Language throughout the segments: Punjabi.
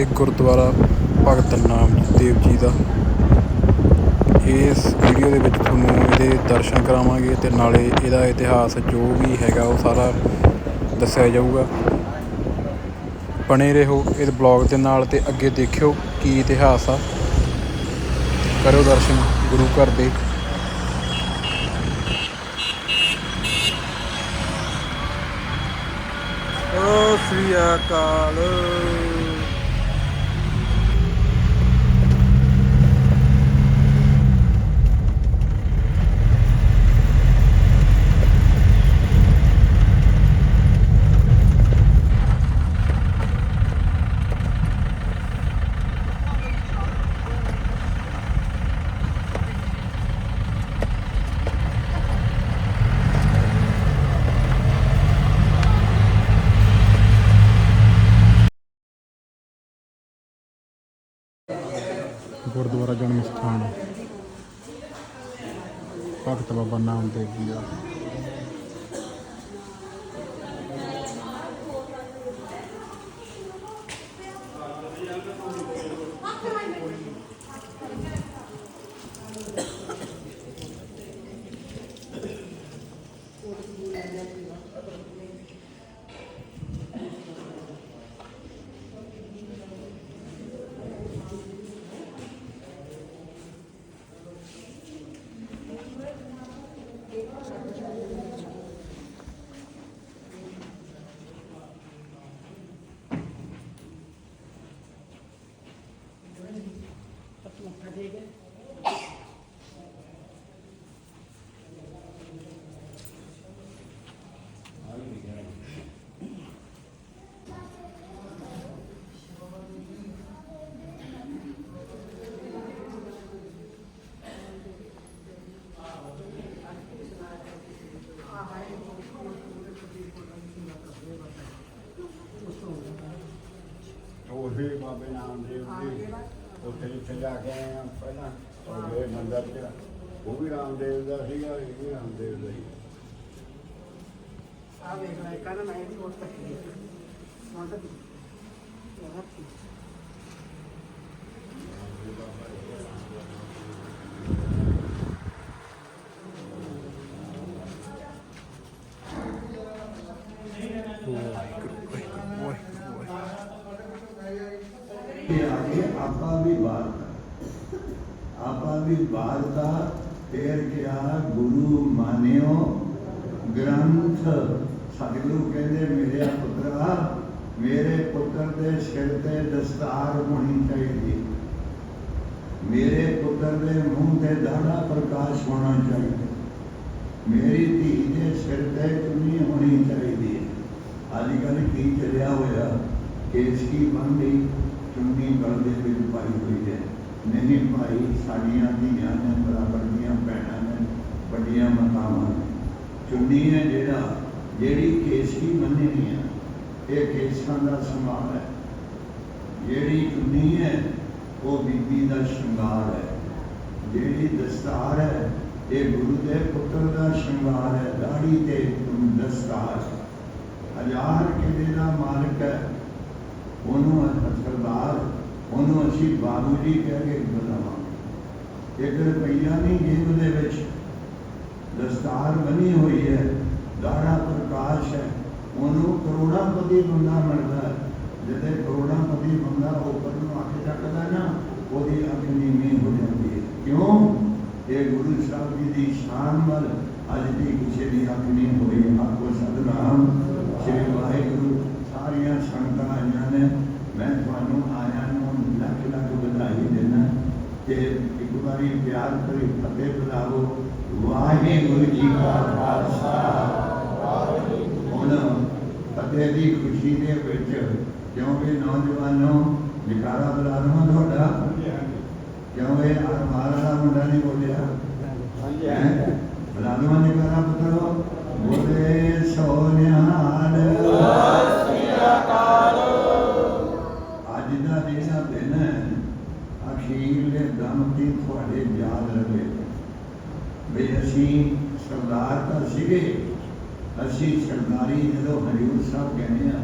ਇਹ ਗੁਰਦੁਆਰਾ ਭਗਤ ਨਾਮ ਦੇਵ ਜੀ ਦਾ। ਇਸ ਵੀਡੀਓ ਦੇ ਵਿੱਚ ਤੁਹਾਨੂੰ ਇਹਦੇ ਦਰਸ਼ਨ ਕਰਾਵਾਂਗੇ ਤੇ ਨਾਲੇ ਇਹਦਾ ਇਤਿਹਾਸ ਜੋ ਵੀ ਹੈਗਾ ਉਹ ਸਾਰਾ ਦੱਸਿਆ ਜਾਊਗਾ। ਬਣੇ ਰਹੋ ਇਸ ਬਲੌਗ ਦੇ ਨਾਲ ਤੇ ਅੱਗੇ ਦੇਖਿਓ ਕੀ ਇਤਿਹਾਸ ਆ। ਕਰੋ ਦਰਸ਼ਨ ਗੁਰੂ ਘਰ ਦੇ। ਓ ਸ੍ਰੀ ਅਕਾਲ। ਭਗਤ ਬਾਬਾ ਨਾਮਦੇਵ ਬਾਬੇ ਨਾਮਦੇਵ ਜੀ, ਉੱਥੇ ਜਿੱਥੇ ਜਾ ਕੇ ਆਏ ਆ ਪਹਿਲਾਂ ਉਹਦੇ ਮੰਦਰ 'ਚ। ਉਹ ਵੀ ਰਾਮਦੇਵ ਦਾ ਸੀਗਾ, ਇਹ ਵੀ ਰਾਮਦੇਵ ਦਾ ਹੀ ਆ ਵੇਖ ਲੈ ਕਹਿੰਦਾ ਮੈਂ ਇਹਦੀ ਵੋਟ ਕੱਟੀ ਹੈ ਮੰਨ ਇਹ ਹੱਥੀ ਕਿ ਆਗੇ ਆਪਾਂ ਵੀ ਬਾਤ ਆਪਾਂ ਵੀ ਬਾਤ ਦਾ ਫੇਰ ਕਿਹਾ ਗੁਰੂ ਮਾਨਿਓ ਗ੍ਰੰਥ ਸਤਿਗੁਰੂ ਕਹਿੰਦੇ ਮੇਰੇ ਪੁੱਤਰਾ ਮੇਰੇ ਪੁੱਤਰ ਦੇ ਸਿਰ ਤੇ ਦਸਤਾਰ ਹੋਣੀ ਚਾਹੀਦੀ ਮੇਰੇ ਪੁੱਤਰ ਦੇ ਮੂੰਹ ਤੇ ਦਾੜਾ ਪ੍ਰਕਾਸ਼ ਹੋਣਾ ਚਾਹੀਦਾ ਮੇਰੀ ਧੀ ਦੇ ਸਿਰ ਤੇ ਚੁੰਨੀ ਹੋਣੀ ਚਾਹੀਦੀ ਹੈ ਅੱਜ ਕੱਲ੍ਹ ਕੀ ਚੱਲਿਆ ਹੋਇਆ ਕੇਸ ਕੀ ਬਣ ਗਈ ਚੁੰਨੀ ਗਲ ਦੇ ਵਿੱਚ ਪਾਈ ਹੋਈ ਹੈ ਨਹੀਂ ਭਾਈ, ਸਾਡੀਆਂ ਧੀਆਂ ਨੇ ਬਰਾਬਰ ਦੀਆਂ ਭੈਣਾਂ ਨੇ, ਵੱਡੀਆਂ ਮਾਤਾਵਾਂ ਨੇ। ਚੁੰਨੀ ਹੈ ਜਿਹੜਾ, ਜਿਹੜੀ ਕੇਸ ਮੰਨਣੀ ਹੈ ਇਹ ਕੇਸਾਂ ਦਾ ਸੰਭਾਲ ਹੈ। ਜਿਹੜੀ ਚੁੰਨੀ ਹੈ, ਉਹ ਬੀਬੀ ਦਾ ਸ਼ਿੰਗਾਰ ਹੈ। ਜਿਹੜੀ ਦਸਤਾਰ ਹੈ, ਇਹ ਗੁਰੂ ਦੇ ਪੁੱਤਰ ਦਾ ਸ਼ਿੰਗਾਰ ਹੈ। ਦਾੜੀ ਤੇ ਦਸਤਾਰ ਹਜ਼ਾਰ ਕਿਲੇ ਦਾ ਮਾਲਕ ਹੈ। ਉਹਨੂੰ ਅਸੀਂ ਸਰਦਾਰ ਉਹਨੂੰ ਅਸੀਂ ਬਾਬੂ ਜੀ ਕਹਿ ਕੇ ਬੁਲਾਵਾਂਗੇ। ਇੱਕ ਰੁਪਈਆ ਨਹੀਂ ਜੇਬ ਦੇ ਵਿੱਚ। ਦਸਤਾਰ ਬਣੀ ਹੋਈ ਹੈ ਦਾੜਾ ਪ੍ਰਕਾਸ਼ ਹੈ। ਉਹਨੂੰ ਕਰੋੜਾਪਤੀ ਬੰਦਾ ਮਿਲਦਾ ਹੈ। ਜਿਹਦੇ ਕਰੋੜਾਪਤੀ ਬੰਦਾ ਉੱਪਰ ਨੂੰ ਅੱਖ ਚੱਕਦਾ ਨਾ, ਉਹਦੀ ਅੱਖ ਨੀਵੀਂ ਹੋ ਜਾਂਦੀ ਹੈ। ਕਿਉਂ? ਇਹ ਗੁਰੂ ਸਾਹਿਬ ਜੀ ਦੀ ਸ਼ਾਨ ਵੱਲ ਅੱਜ ਦੀ ਕਿਸੇ ਦੀ ਅੱਖ ਨਹੀਂ ਹੋਈ। ਆਖੋ ਸਤਨਾਮ, ਸ੍ਰੀ ਵਾਹਿਗੁਰੂ, ਸਾਰੀਆਂ ਸੰਗਤਾਂ ਆਈਆਂ ਨੇ ਮੈਂ ਤੁਹਾਨੂੰ ਆਇਆਂ ਨੂੰ ਲੱਖ ਲੱਖ ਵਧਾਈ ਦੇਣਾ ਤੇ ਇੱਕ ਵਾਰੀ ਪਿਆਰ ਕਰੀ, ਫਤਿਹ ਬੁਲਾਓ ਵਾਹਿਗੁਰੂ ਜੀ ਕਾ ਖਾਲਸਾ। ਹੁਣ ਫਤਿਹ ਦੀ ਖੁਸ਼ੀ ਦੇ ਵਿੱਚ ਕਿਉਂਕਿ ਨੌਜਵਾਨੋ, ਨਿਕਾਰਾ ਬੁਲਾ ਲਵਾਂ ਤੁਹਾਡਾ। ਕਿਉਂ ਇਹ ਆਰਮਾਰ ਮੁੰਡਾ ਨਹੀਂ ਬੋਲਿਆ? ਹੈਂ? ਬੁਲਾ ਲਵਾਂ ਨਿਕਾਰਾ ਪੁੱਤਰੋ। ਬੋਲੇ, ਸੋਨਿਹਾਲ ਅੱਜ ਦਾ ਜਿਹੜਾ ਦਿਨ ਹੈ ਅਖੀਰਲੇ ਦਮ ਦੀ ਤੁਹਾਡੇ ਯਾਦ ਰਵੇ ਵੀ ਅਸੀਂ ਸਰਦਾਰ ਤਾਂ ਸੀਗੇ ਅਸੀਂ ਸਰਦਾਰੀ ਜਦੋਂ ਹਜੂਰ ਸਾਹਿਬ ਕਹਿੰਦੇ ਆ,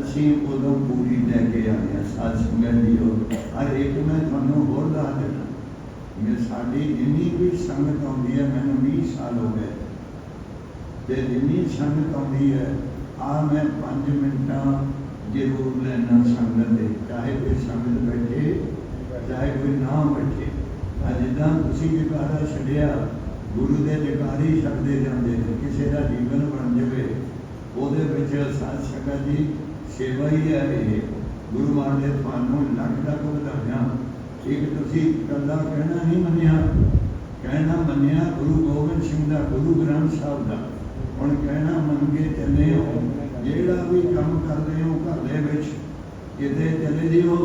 ਅਸੀਂ ਉਦੋਂ ਪੂਰੀ ਲੈ ਕੇ ਆਏ ਹਾਂ ਸਾਧ ਸੰਗਤ ਉਹ ਅਰ ਇੱਕ ਮੈਂ ਤੁਹਾਨੂੰ ਹੋਰ ਦੱਸ ਦਿੰਦਾ ਮੈਂ ਸਾਡੀ ਜਿੰਨੀ ਵੀ ਸੰਗਤ ਆਉਂਦੀ ਹੈ, ਮੈਨੂੰ 20 ਸਾਲ ਹੋ ਗਏ। ਤੇ ਜਿੰਨੀ ਸੰਗਤ ਆਉਂਦੀ ਹੈ, ਆ ਮੈਂ 5 ਮਿੰਟਾਂ ਜ਼ਰੂਰ ਲੈਣਾ ਸੰਗਤ ਦੇ ਚਾਹੇ ਕੋਈ ਸੰਗਤ ਬੈਠੇ, ਚਾਹੇ ਕੋਈ ਨਾ ਬੈਠੇ। ਅੱਜ ਜਿੱਦਾਂ ਤੁਸੀਂ ਜਕਾਰਾ ਛੱਡਿਆ ਗੁਰੂ ਦੇ ਜਕਾਰੇ ਛੱਡਦੇ ਜਾਂਦੇ ਨੇ, ਕਿਸੇ ਦਾ ਜੀਵਨ ਬਣ ਜਾਵੇ, ਉਹਦੇ ਵਿੱਚ ਸਾਧ ਸੰਗਤ ਦੀ ਸੇਵਾ ਹੀ ਹੈ ਇਹ। ਗੁਰੂ ਮਹਾਰਾਜ ਨੇ ਤੁਹਾਨੂੰ ਲੱਖ ਲੱਖ ਵਧਾਈਆਂ ਇੱਕ ਤੁਸੀਂ ਕੱਲਾ ਕਹਿਣਾ ਨਹੀਂ ਮੰਨਿਆ। ਕਹਿਣਾ ਮੰਨਿਆ ਗੁਰੂ ਗੋਬਿੰਦ ਸਿੰਘ ਦਾ, ਗੁਰੂ ਗ੍ਰੰਥ ਸਾਹਿਬ ਦਾ। ਹੁਣ ਕਹਿਣਾ ਮੰਨ ਕੇ ਚੱਲੇ ਹੋ, ਜਿਹੜਾ ਵੀ ਕੰਮ ਕਰਦੇ ਹੋ ਘਰ ਦੇ ਵਿੱਚ, ਕਿਤੇ ਚਲੇ ਜਿਓ,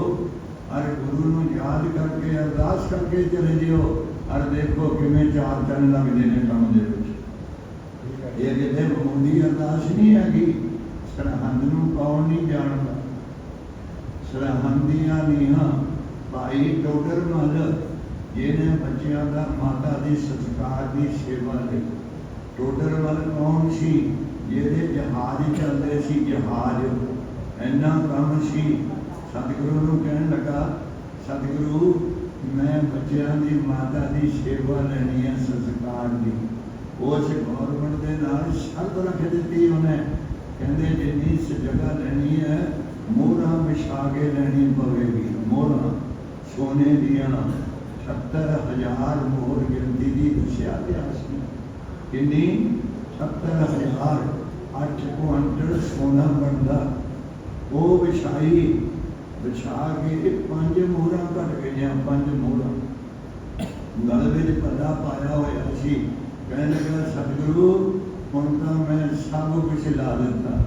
ਹਰ ਗੁਰੂ ਨੂੰ ਯਾਦ ਕਰਕੇ, ਅਰਦਾਸ ਕਰਕੇ ਚਲੇ ਜਿਓ। ਅਰ ਦੇਖੋ ਕਿਵੇਂ ਚਾਰ ਚੰਨ ਲੱਗਦੇ ਨੇ ਕੰਮ ਦੇ ਵਿੱਚ। ਇਹ ਕਿਤੇ ਮਾਮੂਲੀ ਅਰਦਾਸ ਨਹੀਂ ਹੈਗੀ। ਸਰਹੰਦ ਨੂੰ ਕੌਣ ਨਹੀਂ ਜਾਣਦਾ। ਸਰਹੰਦੀਆਂ ਨੀਹਾਂ, ਭਾਈ ਟੋਡਰ ਮਲ ਜਿਹਨੇ ਬੱਚਿਆਂ ਦਾ ਮਾਤਾ ਦੀ ਸਤਿਕਾਰ ਦੀ ਸੇਵਾ ਕੀਤੀ ਟੋਡਰ ਮਲ ਕੌਣ ਸੀ? ਜਿਹਦੇ ਜਹਾਜ਼ ਚੱਲਦੇ ਸੀ ਜਹਾਜ਼। ਇੰਨਾ ਕੰਮ ਸੀ। ਸਤਿਗੁਰੂ ਨੂੰ ਕਹਿਣ ਲੱਗਾ, ਸਤਿਗੁਰੂ ਮੈਂ ਬੱਚਿਆਂ ਦੀ ਮਾਤਾ ਦੀ ਸੇਵਾ ਲੈਣੀ ਹੈ, ਸੰਸਕਾਰ ਦੀ। ਉਸ ਗਵਰਨਮੈਂਟ ਦੇ ਨਾਲ ਸ਼ਰਤ ਰੱਖ ਦਿੱਤੀ ਉਹਨੇ। ਕਹਿੰਦੇ ਜਿੰਨੀ ਜਗ੍ਹਾ ਲੈਣੀ ਹੈ, ਮੋਹਰਾਂ ਵਿਛਾ ਕੇ ਲੈਣੀ ਪਵੇਗੀ। ਮੋਹਰਾਂ, ਸੋਨੇ ਦੀਆਂ 78000 ਮੋਹਰ ਗਿਣਤੀ ਦੀ ਦੱਸਿਆ ਗਿਆ ਸੀ। ਕਿੰਨੀ? 78000 ਅੱਠ ਕੁਇੰਟਲ ਸੋਨਾ ਬਣਦਾ। ਉਹ ਵਿਛਾਈ ਵਿਛਾ ਕੇ ਪੰਜ ਮੋਹਰਾਂ ਘਟ ਗਈਆਂ, ਪੰਜ ਮੋਹਰਾਂ। ਗਲ ਵਿੱਚ ਪੱਲਾ ਪਾਇਆ ਹੋਇਆ ਸੀ। ਕਹਿਣ ਲੱਗਾ, ਸਤਿਗੁਰੂ, ਹੁਣ ਤਾਂ ਮੈਂ ਸਭ ਕੁਝ ਲਾ ਦਿੱਤਾ।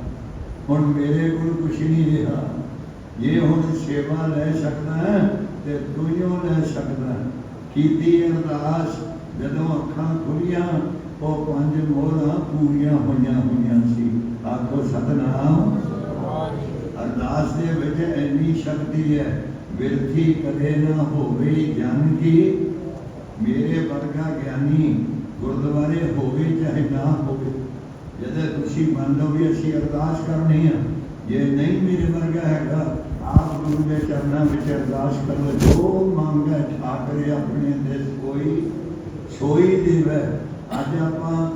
ਹੁਣ ਮੇਰੇ ਕੋਲ ਕੁਝ ਨਹੀਂ ਰਿਹਾ। ਜੇ ਹੁਣ ਸੇਵਾ ਲੈ ਸਕਦਾ ਹੈ, ਤੇ ਦੁਨੀਆ ਲੈ ਸਕਦਾ ਹੈ। ਕੀਤੀ ਅਰਦਾਸ, ਜਦੋਂ ਅੱਖਾਂ ਖੁੱਲੀਆਂ, ਉਹ ਪੰਜ ਮੋਹਰਾਂ ਪੂਰੀਆਂ ਹੋਈਆਂ ਹੋਈਆਂ ਸੀ। ਆਖੋ, ਸਤਨਾਮ। ਅਰਦਾਸ ਦੇ ਵਿੱਚ ਇੰਨੀ ਸ਼ਕਤੀ ਹੈ ਵਿਰਥੀ ਕਦੇ ਨਾ ਹੋਵੇ ਜਨ ਕੀ। ਮੇਰੇ ਵਰਗਾ ਗਿਆਨੀ ਗੁਰਦੁਆਰੇ ਹੋਵੇ ਚਾਹੇ ਨਾ ਹੋਵੇ, ਜਦੋਂ ਤੁਸੀਂ ਮੰਨ ਲਓ ਵੀ ਅਸੀਂ ਅਰਦਾਸ ਕਰਨੀ ਆ, ਜੇ ਨਹੀਂ ਮੇਰੇ ਵਰਗਾ ਹੈਗਾ, ਆਪ ਗੁਰੂ ਦੇ ਚਰਨਾਂ ਵਿੱਚ ਅਰਦਾਸ ਕਰੋ ਜੋ ਮੰਗੈ ਠਾਕਰੇ ਆਪਣੇ ਦੇ ਕੋਈ ਸੋਈ ਦੇਵੇ। ਅੱਜ ਆਪਾਂ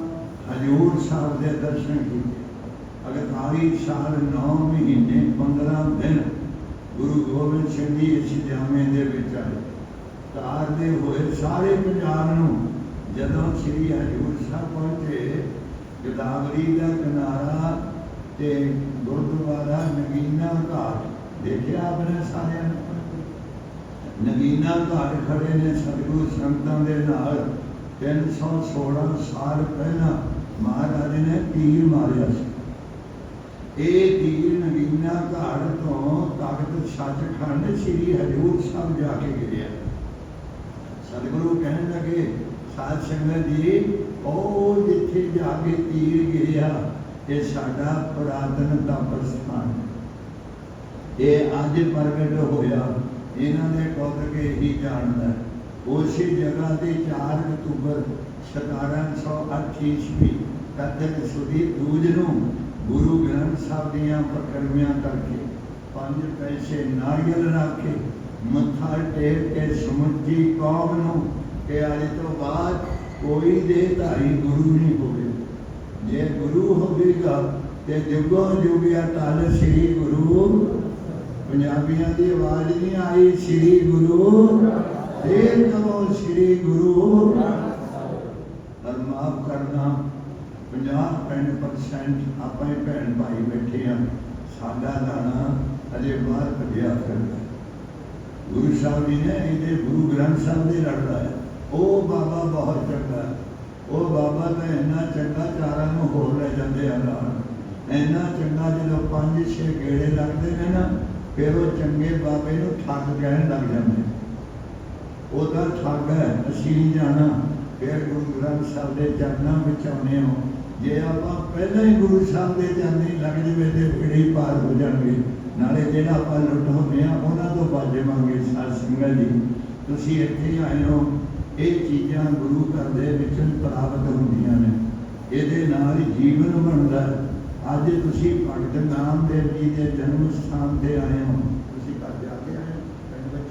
ਹਜੂਰ ਸਾਹਿਬ ਦੇ ਦਰਸ਼ਨ ਕੀਤੇ। ਅਗਤਾਲੀ ਸਾਲ 9 ਮਹੀਨੇ 15 ਦਿਨ ਗੁਰੂ ਗੋਬਿੰਦ ਸਿੰਘ ਜੀ ਇਸ ਜਾਮੇ ਦੇ ਵਿੱਚ ਆਏ, ਤਾਰਦੇ ਹੋਏ ਸਾਰੇ ਪੰਜਾਬ ਨੂੰ ਜਦੋਂ ਸ੍ਰੀ ਹਜੂਰ ਸਾਹਿਬ ਪਹੁੰਚੇ, ਗਦਾਵਰੀ ਦਾ ਕਿਨਾਰਾ ਤੇ ਗੁਰਦੁਆਰਾ ਨਗੀਨਾ ਘਾਟ, ਦੇਖਿਆ ਆਪਣੇ ਸਾਰਿਆਂ ਨੇ? ਨਗੀਨਾ ਘਾਟ ਖੜੇ ਨੇ ਸਤਿਗੁਰੂ ਸੰਤਾਂ ਦੇ ਨਾਲ 316 ਸਾਲ ਪਹਿਲਾਂ ਮਹਾਰਾਜ ਨੇ ਤੀਰ ਮਾਰਿਆ ਸੀ। ਇਹ ਤੀਰ ਨਗੀਨਾ ਘਾਟ ਤੋਂ ਤਖਤ ਸੱਚਖੰਡ ਸ੍ਰੀ ਹਜੂਰ ਸਾਹਿਬ ਜਾ ਕੇ ਗਿਰਿਆ। ਸਤਿਗੁਰੂ ਕਹਿਣ ਲੱਗੇ, ਸਾਧ ਸੰਗਤ ਜੀ, ਉਹ ਜਿੱਥੇ ਜਾ ਕੇ ਤੀਰ ਗਿਰਿਆ, ਇਹ ਸਾਡਾ ਪੁਰਾਤਨ ਤਪ ਸਥਾਨ ਇਹ ਅੱਜ ਪ੍ਰਗਟ ਹੋਇਆ। ਇਹਨਾਂ ਦੇ ਕੇ ਹੀ ਜਾਣਦਾ ਉਸੇ ਜਗ੍ਹਾ ਤੇ 4 ਅਕਤੂਬਰ 1708 ਈਸਵੀ ਕਤਲ ਸੁਦੀ ਦੂਜ ਨੂੰ ਗੁਰੂ ਗ੍ਰੰਥ ਸਾਹਿਬ ਦੀਆਂ ਪ੍ਰਕਰਮਿਆਂ ਕਰਕੇ ਪੰਜ ਪੈਸੇ ਨਾਰੀਅਲ ਰੱਖ ਕੇ ਮੱਥਾ ਟੇਕ ਕੇ ਸਮੁੱਚੀ ਕੌਮ ਨੂੰ ਕਿ ਅੱਜ ਤੋਂ ਬਾਅਦ ਕੋਈ ਦੇਹਧਾਰੀ ਗੁਰੂ ਨਹੀਂ ਹੋਵੇ। ਜੇ ਗੁਰੂ ਹੋਵੇਗਾ ਤੇ ਜੁਗੋ ਜੁਗਿਆ ਤਲ ਸ੍ਰੀ ਗੁਰੂ। ਪੰਜਾਬੀਆਂ ਦੀ ਆਵਾਜ਼ ਨਹੀਂ ਆਈ, ਸ੍ਰੀ ਗੁਰੂ। ਫੇਰ ਕਹੋ ਸ੍ਰੀ ਗੁਰੂ। ਪਰ ਮਾਫ ਕਰਨਾ 50% ਆਪਾਂ ਹੀ ਭੈਣ ਭਾਈ ਬੈਠੇ ਆ। ਸਾਡਾ ਦਾਣਾ ਅਜੇ ਬਾਹਰ ਭੱਜਿਆ ਕਰਦਾ ਗੁਰੂ ਸਾਹਿਬ ਜੀ ਨੇ ਇਹਦੇ ਗੁਰੂ ਗ੍ਰੰਥ ਸਾਹਿਬ ਦੇ ਲੜਦਾ ਹੈ। ਉਹ ਬਾਬਾ ਬਹੁਤ ਚੰਗਾ ਉਹ ਬਾਬਾ ਤਾਂ ਇੰਨਾ ਚੰਗਾ ਚਾਰਾਂ ਨੂੰ ਹੋਰ ਲੈ ਜਾਂਦੇ ਆ ਨਾਲ। ਇੰਨਾ ਚੰਗਾ ਜਦੋਂ ਪੰਜ ਛੇ ਗੇੜੇ ਲੱਗਦੇ ਨੇ ਨਾ, ਫਿਰ ਉਹ ਚੰਗੇ ਬਾਬੇ ਨੂੰ ਠੱਗ ਕਹਿਣ ਲੱਗ ਜਾਂਦੇ ਉਹ ਤਾਂ ਠੱਗ ਹੈ, ਅਸੀਂ ਨਹੀਂ ਜਾਣਾ। ਫਿਰ ਗੁਰੂ ਗ੍ਰੰਥ ਸਾਹਿਬ ਦੇ ਚਰਨਾਂ ਵਿੱਚ ਆਉਨੇ ਹੋ। ਜੇ ਆਪਾਂ ਪਹਿਲਾਂ ਹੀ ਗੁਰੂ ਸਾਹਿਬ ਦੇ ਚਰਨੀ ਲੱਗ ਜਵੇ ਤੇ ਬੜੀ ਪਾਰ ਹੋ ਜਾਣਗੇ। ਨਾਲੇ ਜਿਹੜਾ ਆਪਾਂ ਲੁੱਟ ਹੁੰਦੇ ਆ, ਉਹਨਾਂ ਤੋਂ ਬਚ ਜਾਵਾਂਗੇ ਸਾਧ ਸੰਗਤ ਜੀ। ਤੁਸੀਂ ਇੱਥੇ ਆਏ ਹੋ, ਇਹ ਚੀਜ਼ਾਂ ਗੁਰੂ ਘਰ ਦੇ ਵਿੱਚ ਪ੍ਰਾਪਤ ਹੁੰਦੀਆਂ ਨੇ। ਇਹਦੇ ਨਾਲ ਹੀ ਜੀਵਨ ਬਣਦਾ ਅੱਜ ਤੁਸੀਂ ਭਗਤ ਨਾਮਦੇਵ ਜੀ ਦੇ ਜਨਮ ਸਥਾਨ ਤੇ ਆਏ ਹੋ। ਤੁਸੀਂ ਘਰ ਜਾ ਕੇ ਆਏ ਹੋ, ਪਿੰਡ ਵਿੱਚ?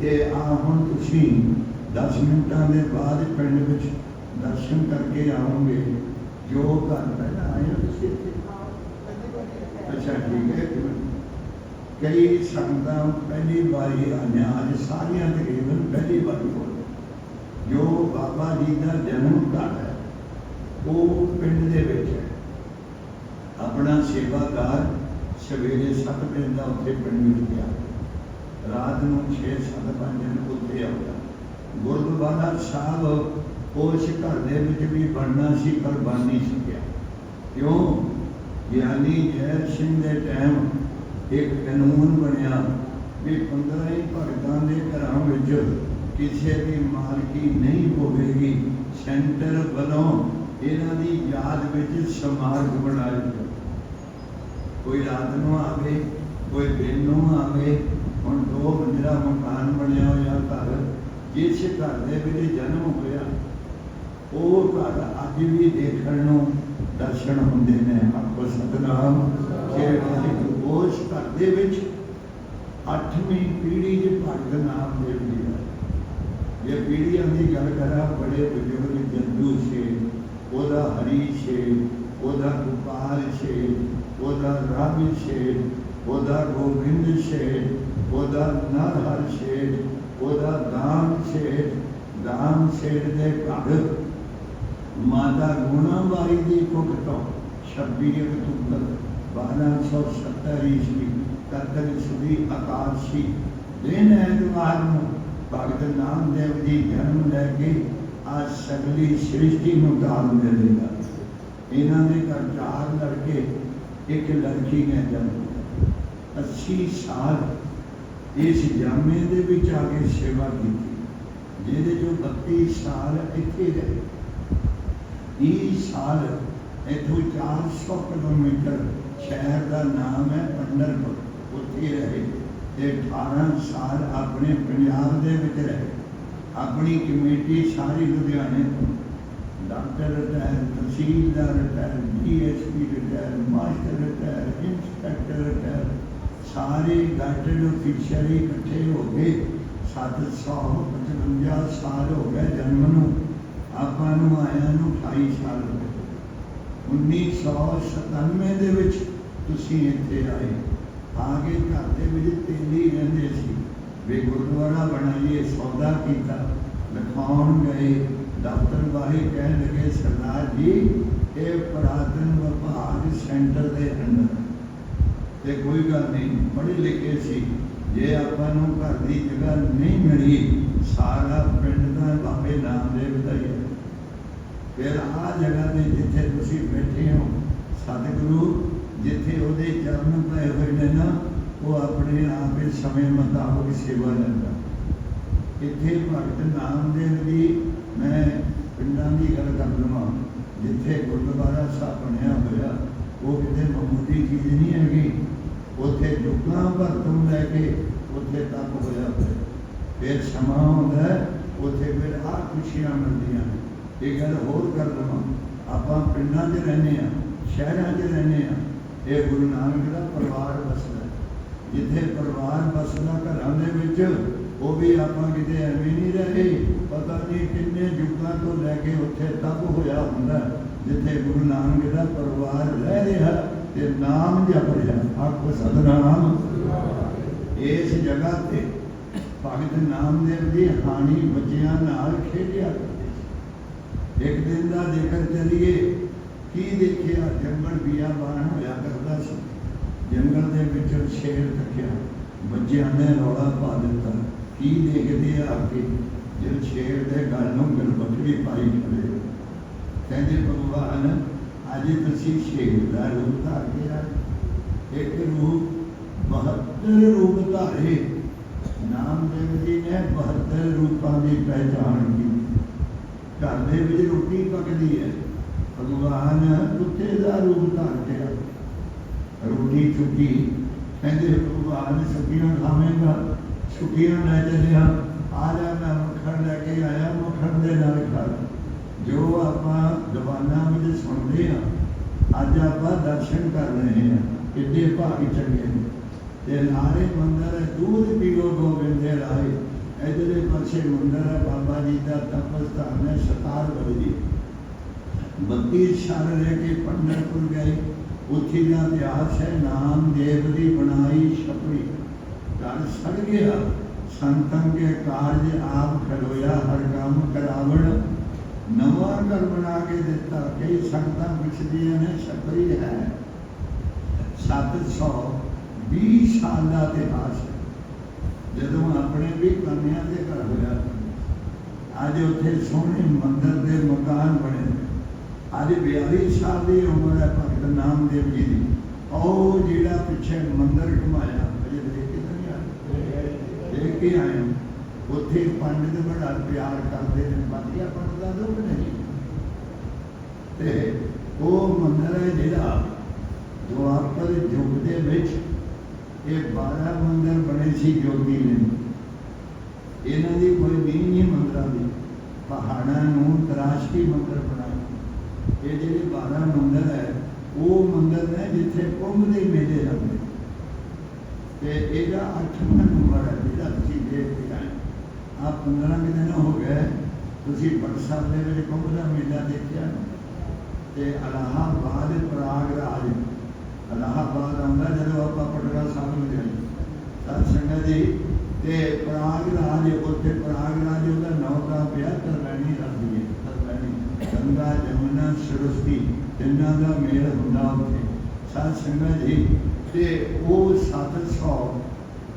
ਤੇ ਆ ਹੁਣ ਤੁਸੀਂ 10 ਮਿੰਟਾਂ ਦੇ ਬਾਅਦ ਪਿੰਡ ਵਿੱਚ ਦਰਸ਼ਨ ਕਰਕੇ ਆਓਗੇ ਜੋ ਘਰ ਪਹਿਲਾਂ ਆਏ ਹੋ ਤੁਸੀਂ ਇੱਥੇ। ਅੱਛਾ, ਠੀਕ ਹੈ ਕਈ ਸੰਗਤਾਂ ਪਹਿਲੀ ਵਾਰੀ ਆਈਆਂ, ਅੱਜ ਸਾਰੀਆਂ ਤਕਰੀਬਨ ਪਹਿਲੀ ਵਾਰੀ ਹੋਣ ਜੋ ਬਾਬਾ ਜੀ ਦਾ ਜਨਮ ਘਰ ਹੈ, ਉਹ ਪਿੰਡ ਦੇ ਵਿੱਚ ਹੈ। ਆਪਣਾ ਸੇਵਾਦਾਰ ਸਵੇਰੇ 7 ਵਜੇ ਦਾ ਉੱਥੇ ਪਿੰਡ ਵਿੱਚ ਗਿਆ। ਰਾਤ ਨੂੰ 6 7 ਵਜੇ ਨੂੰ ਉੱਥੇ ਆਉਂਦਾ। ਗੁਰਦੁਆਰਾ ਸਾਹਿਬ ਉਸ ਘਰ ਦੇ ਵਿੱਚ ਵੀ ਬਣਨਾ ਸੀ, ਪਰ ਬਣ ਨਹੀਂ ਸਕਿਆ। ਕਿਉਂ? ਗਿਆਨੀ ਜੈ ਸਿੰਘ ਦੇ ਟਾਈਮ ਇੱਕ ਕਾਨੂੰਨ ਬਣਿਆ ਕਿ 15 ਹੀ ਭਗਤਾਂ ਦੇ ਘਰਾਂ ਵਿੱਚ ਕਿਸੇ ਦੀ ਮਾਲਕੀ ਨਹੀਂ ਹੋਵੇਗੀ। ਸੈਂਟਰ ਵੱਲੋਂ ਇਹਨਾਂ ਦੀ ਯਾਦ ਵਿੱਚ ਸਮਾਰਕ ਬਣਾਇਆ ਜਾਵੇ ਕੋਈ ਰਾਤ ਨੂੰ ਆਵੇ, ਕੋਈ ਦਿਨ ਨੂੰ ਆਵੇ, ਹੁਣ ਦੋ ਮੰਜ਼ਿਲਾ ਮਕਾਨ ਬਣਿਆ ਹੋਇਆ ਘਰ, ਜਿਸ ਘਰ ਦੇ ਵਿੱਚ ਜਨਮ ਹੋਇਆ ਉਹ ਘਰ ਅੱਜ ਵੀ ਦੇਖਣ ਨੂੰ ਦਰਸ਼ਨ ਹੁੰਦੇ ਨੇ। ਆਪੋ ਸਤਨਾਮ। ਸ੍ਰੀ ਵਾਹਿਗੁਰੂ ਉਸ ਘਰ ਦੇ ਵਿੱਚ ਅੱਠਵੀਂ ਪੀੜ੍ਹੀ ਦੇ ਭਗਤ ਨਾਮ ਦੇਵ ਜੀ ਦਾ। ਪੀੜ੍ਹੀਆਂ ਦੀ ਗੱਲ ਕਰਾਂ, ਬੜੇ ਬਜ਼ੁਰਗ ਜੰਦੂ ਸੇ ਉਹਦਾ ਹਰੀ ਸੇ ਉਹਦਾ ਗੋਪਾਲ ਸੇ ਉਹਦਾ ਰਾਮੀ ਸੇ ਉਹਦਾ ਗੋਬਿੰਦ ਸੇ ਉਹਦਾ ਨਰਹਰ ਸੇ ਉਹਦਾ ਦਾਮ ਸੇ ਦਾਮ ਸੇਠ ਦੇ ਘਰ ਮਾਤਾ ਗੁਣਾਬਾਈ ਦੀ ਕੁੱਖ ਤੋਂ 26 ਅਕਤੂਬਰ 1270 ਈਸਵੀ ਕਰਤਨ ਸੁਦੀ ਆਕਾਸ਼ੀ ਦਿਨ ਐਤਵਾਰ ਨੂੰ ਭਗਤ ਨਾਮਦੇਵ ਜੀ ਜਨਮ ਲੈ ਕੇ ਆ ਸਗਲੀ ਸ੍ਰਿਸ਼ਟੀ ਨੂੰ ਦਾਨ ਦੇ ਦੇਗਾ ਇਹਨਾਂ ਦੇ ਘਰ ਚਾਰ ਲੜਕੇ, ਇੱਕ ਲੜਕੀ ਨੇ ਜਨਮ ਲਿਆ। 80 ਸਾਲ ਇਸ ਜਾਮੇ ਦੇ ਵਿੱਚ ਆ ਕੇ ਸੇਵਾ ਕੀਤੀ, ਜਿਹਦੇ ਜੋ 32 ਸਾਲ ਇੱਥੇ ਰਹੇ। 20 ਸਾਲ ਇੱਥੋਂ 400 ਕਿਲੋਮੀਟਰ ਸ਼ਹਿਰ ਦਾ ਨਾਮ ਹੈ ਪੰਡਰਪੁਰ। ਉੱਥੇ ਰਹੇ ਤੇ 18 ਸਾਲ ਆਪਣੇ ਪੰਜਾਬ ਦੇ ਵਿੱਚ ਰਹੇ। ਆਪਣੀ ਕਮੇਟੀ ਸਾਰੀ ਲੁਧਿਆਣੇ ਤੋਂ। ਡਾਕਟਰ ਰਿਟਾਇਰ, ਤਹਿਸੀਲਦਾਰ retire DSP retire, master retire, inspector retire, ਸਾਰੇ ਗਾਰਡਨ ਅਫੀਸ਼ਰ ਇਕੱਠੇ ਹੋ ਕੇ 755 ਸਾਲ ਹੋ ਗਏ ਜਨਮ ਨੂੰ। ਆਪਾਂ ਨੂੰ ਆਇਆ ਨੂੰ 28 ਸਾਲ ਹੋ ਗਏ। 1997 ਦੇ ਵਿੱਚ ਤੁਸੀਂ ਇੱਥੇ ਆਏ। ਆ ਕੇ ਘਰ ਦੇ ਵਿੱਚ ਤੇਲੀ ਰਹਿੰਦੇ ਸੀ। ਵੀ ਗੁਰਦੁਆਰਾ ਬਣਾਈਏ, ਸੌਦਾ ਕੀਤਾ, ਲਿਖਾਉਣ ਗਏ, ਦਫ਼ਤਰ ਵਾਲੇ ਕਹਿਣ ਲੱਗੇ, ਸਰਦਾਰ ਜੀ, ਇਹ ਪੁਰਾਤਨ ਵਿਭਾਗ ਸੈਂਟਰ ਦੇ ਅੰਦਰ ਤੇ ਕੋਈ ਗੱਲ ਨਹੀਂ, ਪੜ੍ਹੇ ਲਿਖੇ ਸੀ। ਜੇ ਆਪਾਂ ਨੂੰ ਘਰ ਦੀ ਜਗ੍ਹਾ ਨਹੀਂ ਮਿਲੀ, ਸਾਰਾ ਪਿੰਡ ਦਾ ਬਾਬੇ ਨਾਮਦੇਵ ਦਾ ਹੀ ਹੈ ਫਿਰ ਆਹ ਜਗ੍ਹਾ ਤੇ ਜਿੱਥੇ ਤੁਸੀਂ ਬੈਠੇ ਹੋ, ਸਤਿਗੁਰੂ, ਜਿੱਥੇ ਉਹਦੇ ਚਰਨ ਪਏ ਹੋਏ ਨੇ ਨਾ, ਉਹ ਆਪਣੇ ਆਪ ਹੀ ਸਮੇਂ ਮੁਤਾਬਕ ਸੇਵਾ ਲੈਂਦਾ। ਇੱਥੇ ਭਗਤ ਨਾਮਦੇਵ ਦੀ ਮੈਂ ਪਿੰਡਾਂ ਦੀ ਗੱਲ ਕਰ ਲਵਾਂ, ਜਿੱਥੇ ਗੁਰਦੁਆਰਾ ਸਾਹਿਬ ਬਣਿਆ ਹੋਇਆ, ਉਹ ਕਿਤੇ ਮਾਮੂਲੀ ਚੀਜ਼ ਨਹੀਂ ਹੈਗੀ। ਉੱਥੇ ਜੁਗਾਂ ਭਰ ਤੋਂ ਲੈ ਕੇ ਉੱਥੇ ਤੱਕ ਹੋਇਆ ਹੋਇਆ। ਫਿਰ ਸਮਾਂ ਹੁੰਦਾ ਉੱਥੇ ਫਿਰ ਆ ਖੁਸ਼ੀਆਂ ਮਿਲਦੀਆਂ ਨੇ। ਇਹ ਗੱਲ ਹੋਰ ਕਰ ਲਵਾਂ ਆਪਾਂ ਪਿੰਡਾਂ 'ਚ ਰਹਿੰਦੇ ਆ ਸ਼ਹਿਰਾਂ 'ਚ ਰਹਿੰਦੇ ਆ ਇਹ ਗੁਰੂ ਨਾਨਕ ਦਾ ਪਰਿਵਾਰ ਵਸਦਾ ਜਿੱਥੇ ਪਰਿਵਾਰ ਵਸਦਾ ਘਰਾਂ ਦੇ ਵਿੱਚ, ਉਹ ਵੀ ਆਪਾਂ ਕਿਤੇ ਐਵੇਂ ਨਹੀਂ ਰਹੇ। ਪਤਾ ਨਹੀਂ ਕਿੰਨੇ ਯੁੱਗਾਂ ਤੋਂ ਲੈ ਕੇ ਉੱਥੇ ਤੱਕ ਹੋਇਆ ਹੁੰਦਾ ਜਿੱਥੇ ਗੁਰੂ ਨਾਨਕ ਦਾ ਪਰਿਵਾਰ ਰਹਿ ਰਿਹਾ ਤੇ ਨਾਮ ਜਪ ਰਿਹਾ। ਆਖੋ ਸਤਨਾਮ। ਇਸ ਜਗ੍ਹਾ ਤੇ ਭਗਤ ਨਾਮਦੇਵ ਦੀ ਹਾਣੀ ਬੱਚਿਆਂ ਨਾਲ ਖੇਡਿਆ। ਇੱਕ ਦਿਨ ਦਾ ਜੇਕਰ ਚਲੀਏ। ਕੀ ਦੇਖਿਆ? ਜੰਗਲ ਬਿਆਬਾਨ ਹੋਇਆ ਕਰਦਾ ਸੀ। ਜੰਗਲ ਦੇ ਵਿੱਚ ਸ਼ੇਰ ਤੱਕਿਆ। ਬੱਚਿਆਂ ਨੇ ਰੌਲਾ ਪਾ ਦਿੱਤਾ। ਕੀ ਦੇਖਦੇ ਆ ਕੇ ਜਦ ਸ਼ੇਰ ਦੇ ਗੱਲ ਨੂੰ ਗਲਬਕੜੀ ਪਾਈ ਖੜੇ। ਕਹਿੰਦੇ, ਭਗਵਾਨ, ਅੱਜ ਤੁਸੀਂ ਸ਼ੇਰ ਦਾ ਰੂਪ ਧਾਰ ਗਿਆ ਇੱਕ ਰੂਪ 72 ਰੂਪ ਧਾਰੇ। ਨਾਮਦੇਵ ਜੀ ਨੇ 72 ਰੂਪਾਂ ਦੀ ਪਹਿਚਾਣ ਕੀਤੀ। ਘਰ ਦੇ ਵਿੱਚ ਰੋਟੀ ਪੱਕਦੀ ਹੈ ਭਗਵਾਨ ਕੁੱਤੇ ਦਾ ਰੂਪ ਧਾਰ ਕੇ ਆਏ। ਰੋਟੀ ਚੁੱਕੀ ਕਹਿੰਦੇ ਭਗਵਾਨ ਸਬਜ਼ੀਆਂ ਖਾਵੇਂਗਾ ਛੁੱਟੀਆਂ ਲੈ ਚੱਲਿਆ ਆ ਜਾ ਮੈਂ ਮੱਖਣ ਲੈ ਕੇ ਆਇਆ ਮੱਖਣ ਦੇ ਨਾਲ ਖਾ ਜੋ ਆਪਾਂ ਜ਼ਬਾਨਾਂ ਵਿੱਚ ਸੁਣਦੇ ਆ ਅੱਜ ਆਪਾਂ ਦਰਸ਼ਨ ਕਰ ਰਹੇ ਹਾਂ ਕਿੰਨੇ ਭਾਗ ਚੰਗੇ ਨੇ ਤੇ ਨਾਰੇ ਮੰਦਰ ਹੈ ਦੂਧ ਪੀਓ ਗੋਬਿੰਦ ਦੇ ਰਾਏ ਇਧਰੇ ਪਾਸੇ ਮੰਦਰ ਹੈ ਬਾਬਾ ਜੀ ਦਾ ਤਪਸਥਾਨ ਹੈ ਸਤਾਰ ਬਲਦੀ ਬੱਤੀ ਸ਼ਾਨ ਰਹਿ ਕੇ ਪੰਡਰਪੁਰ ਗਏ ਉੱਥੇ ਦਾ ਇਤਿਹਾਸ ਹੈ ਨਾਮ ਦੇਵ ਦੀ ਬਣਾਈ ਛਪੜੀ ਘਰ ਸੜ ਗਿਆ ਸੰਤਾਂ ਕੇ ਕਾਰਜ ਆਪ ਖਲੋਇਆ ਹਰ ਕੰਮ ਕਰਾਵਣ ਨਵਾਂ ਘਰ ਬਣਾ ਕੇ ਦਿੱਤਾ ਕਈ ਸੰਤਾਂ ਪੁੱਛਦੀਆਂ ਨੇ ਛਪੜੀ ਹੈ 720 ਸਾਲ ਦਾ ਇਤਿਹਾਸ ਹੈ ਜਦੋਂ ਆਪਣੇ ਵੀ ਕੰਨਿਆਂ ਦੇ ਘਰ ਹੋਇਆ, ਅੱਜ ਉੱਥੇ ਸੋਹਣੇ ਮੰਦਰ ਦੇ ਮਕਾਨ ਬਣੇ ਅੱਜ 42 ਸਾਲ ਦੀ ਉਮਰ ਹੈ ਭਗਤ ਨਾਮਦੇਵ ਜੀ ਦੀ। ਉਹ ਜਿਹੜਾ ਪਿੱਛੇ ਮੰਦਰ ਘੁਮਾਇਆ ਅਜੇ ਦੇਖ ਕੇ ਨਹੀਂ ਆਏ। ਦੇਖ ਕੇ ਆਏ ਉੱਥੇ ਪੰਡਿਤ ਬੜਾ ਪਿਆਰ ਕਰਦੇ ਨੇ। ਵਧੀਆ ਪੰਡਤਾਂ ਦਾ ਕਿ ਨਹੀਂ ਤੇ ਉਹ ਮੰਦਰ ਹੈ ਜਿਹੜਾ ਦੁਆਪਰ ਯੁੱਗ ਦੇ ਵਿੱਚ ਇਹ 12 ਮੰਦਰ ਬਣੇ ਸੀ ਜੋਗੀ ਨੇ ਇਹਨਾਂ ਦੀ ਕੋਈ ਨੀਂਹ ਨਹੀਂ ਮੰਦਰਾਂ ਦੀ। ਪਹਾੜਾਂ ਨੂੰ ਤਰਾਸ਼ ਕੇ ਮੰਦਰ ਬਣਾਏ ਇਹ ਜਿਹੜੇ 12 ਮੰਦਰ ਹੈ, ਉਹ ਮੰਦਰ ਨੇ ਜਿੱਥੇ ਕੁੰਭ ਦੇ ਮੇਲੇ ਲੱਗਦੇ। ਤੇ ਇਹਦਾ 8ਵਾਂ ਨੰਬਰ ਹੈ, ਜਿਹੜਾ ਤੁਸੀਂ ਦੇਖ ਕੇ ਆਏ। ਆ 15 ਕੁ ਦਿਨ ਹੋ ਗਏ, ਤੁਸੀਂ ਬਰਸਾਤ ਦੇ ਵਿੱਚ ਕੁੰਭ ਦਾ ਮੇਲਾ ਦੇਖਿਆ। ਤੇ ਅਲਾਹਾਬਾਦ ਪ੍ਰਯਾਗਰਾਜ ਅਲਾਹਾਬਾਦ ਆਉਂਦਾ ਜਦੋਂ ਆਪਾਂ ਪਟਨਾ ਸਾਹਿਬ ਨੂੰ ਜਾਈਏ। ਤਾਂ ਸੰਗਤ ਜੀ, ਤੇ ਪ੍ਰਯਾਗਰਾਜ ਉੱਥੇ ਪ੍ਰਯਾਗਰਾਜ ਉਹਦਾ ਨਾਮ ਦਾ ਪਿਆ ਤਰਵੈਣੀ ਰੱਖਦੀ ਹੈ ਤਰਵੈਣੀ ਗੰਗਾ, ਜਮਨਾ ਸਰਸਵਤੀ ਤਿੰਨਾਂ ਦਾ ਮੇਲ ਹੁੰਦਾ ਉੱਥੇ। ਸਾਧ ਸੰਗਤ ਜੀ, ਤੇ ਉਹ 700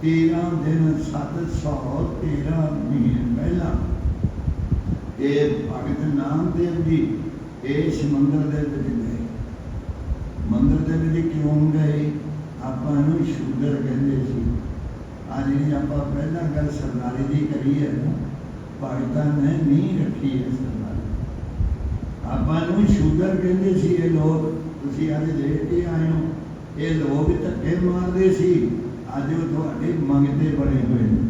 13 ਦਿਨ 713 ਮਹੀਨੇ ਪਹਿਲਾਂ ਇਹ ਭਗਤ ਨਾਮਦੇਵ ਜੀ ਇਸ ਮੰਦਰ ਦੇ ਵਿੱਚ ਗਏ ਦੇ ਕਿਉਂ ਗਏ, ਆਪਾਂ ਨੂੰ ਸ਼ੂਦਰ ਕਹਿੰਦੇ ਸੀ। ਆ ਜਿਹੜੀ ਆਪਾਂ ਪਹਿਲਾਂ ਗੱਲ ਸਰਦਾਰੀ ਦੀ ਕਰੀ ਹੈ ਭਗਤਾਂ ਨੇ ਨਹੀਂ ਰੱਖੀ ਹੈ ਸਰਦਾਰੀ। ਆਪਾਂ ਨੂੰ ਸ਼ੂਦਰ ਕਹਿੰਦੇ ਸੀ ਇਹ ਲੋਕ, ਤੁਸੀਂ ਅੱਜ ਦੇਖ ਕੇ ਆਏ ਹੋ, ਇਹ ਲੋਕ ਧੱਕੇ ਮਾਰਦੇ ਸੀ। ਅੱਜ ਉਹ ਤੁਹਾਡੇ ਮੰਗਦੇ ਬਣੇ ਹੋਏ ਨੇ।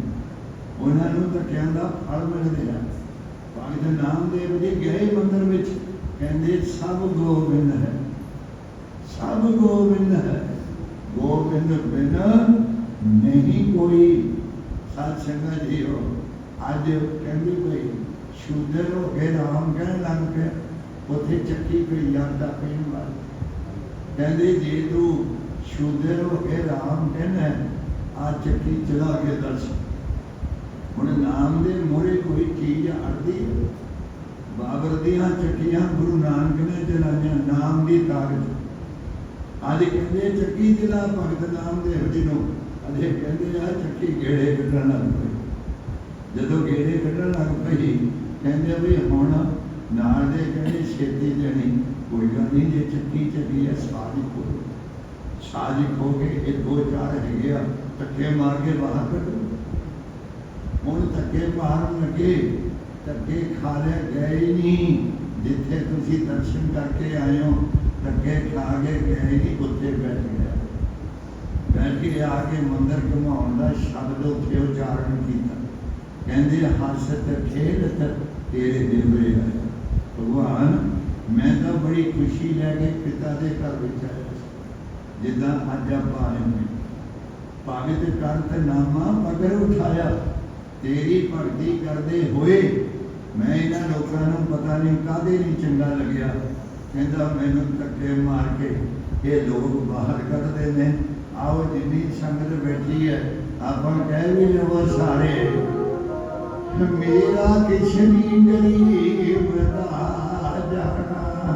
ਉਹਨਾਂ ਨੂੰ ਧੱਕਿਆਂ ਦਾ ਫਲ ਮਿਲ ਰਿਹਾ ਭਗਤ ਨਾਮਦੇਵ ਜੀ ਗਏ ਮੰਦਰ ਵਿੱਚ, ਕਹਿੰਦੇ ਸਭ ਗੋਬਿੰਦ ਹੈ। ਸਭ ਗੋਬਿੰਦ ਹੈ। ਗੋਬਿੰਦ ਬਿਨ ਨਹੀਂ ਕੋਈ ਸਤ ਸੰਗਤ ਜੀ ਅੱਜ ਕਹਿੰਦੀ ਕੋਈ ਸ਼ੂਦਰ ਹੋ ਕੇ ਰਾਮ ਕਹਿਣ ਲੱਗ ਪਿਆ। ਉੱਥੇ ਚੱਕੀ ਕੋਈ ਯਾਦ ਦਾ ਪੀਣ ਕਹਿੰਦੇ ਜੇ ਤੂੰ ਸ਼ੂਦਰ ਹੋ ਕੇ ਰਾਮ ਕਹਿੰਦਾ ਆ ਚੱਕੀ ਚਲਾ ਕੇ ਦੱਸ ਹੁਣ ਨਾਮ ਦੇ ਮੋਰੇ ਕੋਈ ਚੀਜ਼ ਅੜਦੀ ਹੈ? ਬਾਬਰ ਦੀਆਂ ਚੱਕੀਆਂ ਗੁਰੂ ਨਾਨਕ ਨੇ ਚਲਾਈਆਂ, ਨਾਮ ਦੀ ਤਾਕਤ। ਅੱਜ ਕਹਿੰਦੇ ਚੱਕੀ ਚਲਾ ਭਗਤ ਨਾਮ ਦੇ ਜੀ ਨੂੰ ਅਜੇ ਕਹਿੰਦੇ ਆ, ਚੱਕੀ ਗੇੜੇ ਕੱਢਣ ਲੱਗ ਪਈ। ਜਦੋਂ ਗੇੜੇ ਕੱਢਣ ਲੱਗ ਪਈ, ਕਹਿੰਦੇ ਵੀ ਹੁਣ ਨਾਲ ਦੇ ਕਹਿੰਦੇ ਛੇਤੀ ਦੇਣੀ ਕੋਈ ਗੱਲ ਨਹੀਂ, ਜੇ ਚੱਕੀ ਚੱਲੀ ਹੈ ਸਾਜੀ ਕੋ ਸਾਜੀ ਖੋ ਕੇ ਇਹ ਦੋ ਚਾਰ ਹੈਗੇ ਆ, ਧੱਕੇ ਮਾਰ ਕੇ ਬਾਹਰ ਕੱਢੋ ਹੁਣ ਧੱਕੇ ਮਾਰਨ ਲੱਗੇ, ਧੱਕੇ ਖਾ ਲਿਆ, ਗਏ ਨਹੀਂ। ਜਿੱਥੇ ਤੁਸੀਂ ਦਰਸ਼ਨ ਕਰਕੇ ਆਏ ਹੋ ਧੱਕੇ ਖਾ ਕੇ ਗਏ ਨਹੀਂ ਉੱਥੇ ਬੈਠ ਗਿਆ। ਬੈਠ ਆ ਕੇ ਮੰਦਰ ਘੁਮਾਉਣ ਦਾ ਸ਼ਬਦ ਉੱਥੇ ਉਚਾਰਨ ਕੀਤਾ। ਕਹਿੰਦੇ ਹਸਤ ਖੇਡਤ ਤੇਰੇ ਦਿਵਰੇ ਆਇਆ ਭਗਵਾਨ, ਮੈਂ ਤਾਂ ਬੜੀ ਖੁਸ਼ੀ ਲੈ ਕੇ ਪਿਤਾ ਦੇ ਘਰ ਵਿੱਚ ਆਇਆ ਜਿੱਦਾਂ ਅੱਜ ਆਪਾਂ ਆਏ ਹੋਏ ਭਗਤ ਕੰਤ ਨਾਮਾ ਪਗਰ ਉਠਾਇਆ, ਤੇਰੀ ਭਗਤੀ ਕਰਦੇ ਹੋਏ ਮੈਂ ਇਹਨਾਂ ਲੋਕਾਂ ਨੂੰ ਪਤਾ ਨਹੀਂ ਕਾਹਦੇ ਨਹੀਂ ਚੰਗਾ ਲੱਗਿਆ। ਕਹਿੰਦਾ ਮੈਨੂੰ ਧੱਕੇ ਮਾਰ ਕੇ ਇਹ ਲੋਕ ਬਾਹਰ ਕੱਢਦੇ ਨੇ। ਆਓ ਜਿੰਨੀ ਸੰਗਤ ਬੈਠੀ ਹੈ, ਆਪਾਂ ਕਹਿ ਵੀ ਲਵੋ ਸਾਰੇ। ਮੇਰਾ ਕਿਛ ਨਹੀਂ ਗਰੀਬ ਜਾਣਾ,